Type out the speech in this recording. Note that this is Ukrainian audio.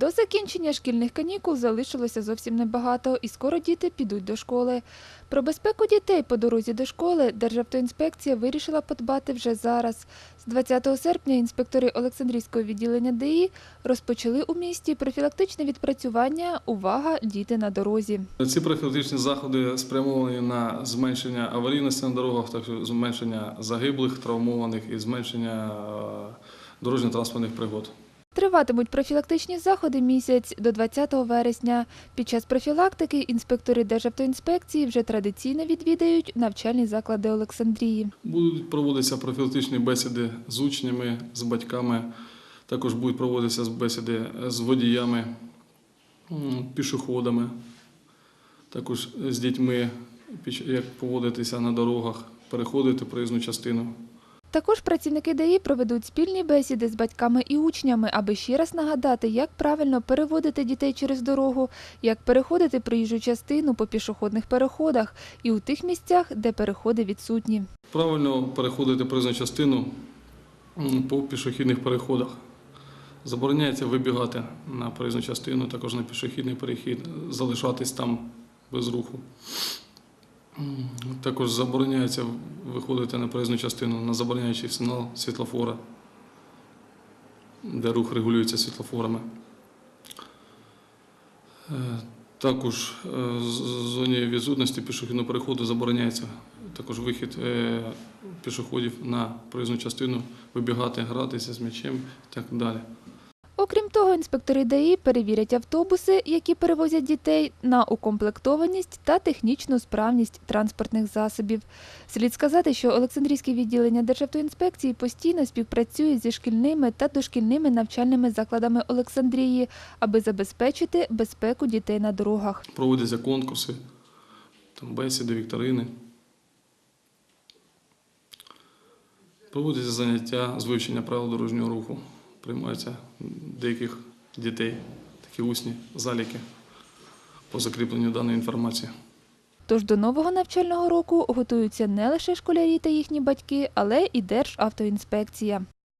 До закінчення шкільних канікул залишилося зовсім небагато, і скоро діти підуть до школи. Про безпеку дітей по дорозі до школи Державтоінспекція вирішила подбати вже зараз. З 20 серпня інспектори Олександрійського відділення ДІ розпочали у місті профілактичне відпрацювання «Увага! Діти на дорозі». Ці профілактичні заходи спрямовані на зменшення аварійності на дорогах, також зменшення загиблих, травмованих і зменшення е, дорожньо-транспортних пригод. Триватимуть профілактичні заходи місяць до 20 вересня. Під час профілактики інспектори Державтоінспекції вже традиційно відвідають навчальні заклади Олександрії. Будуть проводитися профілактичні бесіди з учнями, з батьками. Також будуть проводитися бесіди з водіями, пішоходами, також з дітьми, як поводитися на дорогах, переходити проїзну частину. Також працівники ДАІ проведуть спільні бесіди з батьками і учнями, аби ще раз нагадати, як правильно переводити дітей через дорогу, як переходити проїжджу частину по пішохідних переходах і у тих місцях, де переходи відсутні. Правильно переходити проїзну частину по пішохідних переходах. Забороняється вибігати на проїзну частину, також на пішохідний перехід, залишатись там без руху. Також забороняється виходити на проїзну частину на забороняючий сигнал світлофора, де рух регулюється світлофорами. Е, Також е, з з зоні відсутності пішохідного переходу забороняється також вихід е, пішоходів на проїзну частину, вибігати, гратися з м'ячем і так далі. Окрім того, інспектори ДАІ перевірять автобуси, які перевозять дітей, на укомплектованість та технічну справність транспортних засобів. Слід сказати, що Олександрійське відділення Державтоінспекції постійно співпрацює зі шкільними та дошкільними навчальними закладами Олександрії, аби забезпечити безпеку дітей на дорогах. Проводяться конкурси, там бесіди, вікторини. Проводяться заняття з вивчення правил дорожнього руху. Приймаються деяких дітей такі усні заліки по закріпленню даної інформації. Тож до нового навчального року готуються не лише школярі та їхні батьки, але і Державтоінспекція.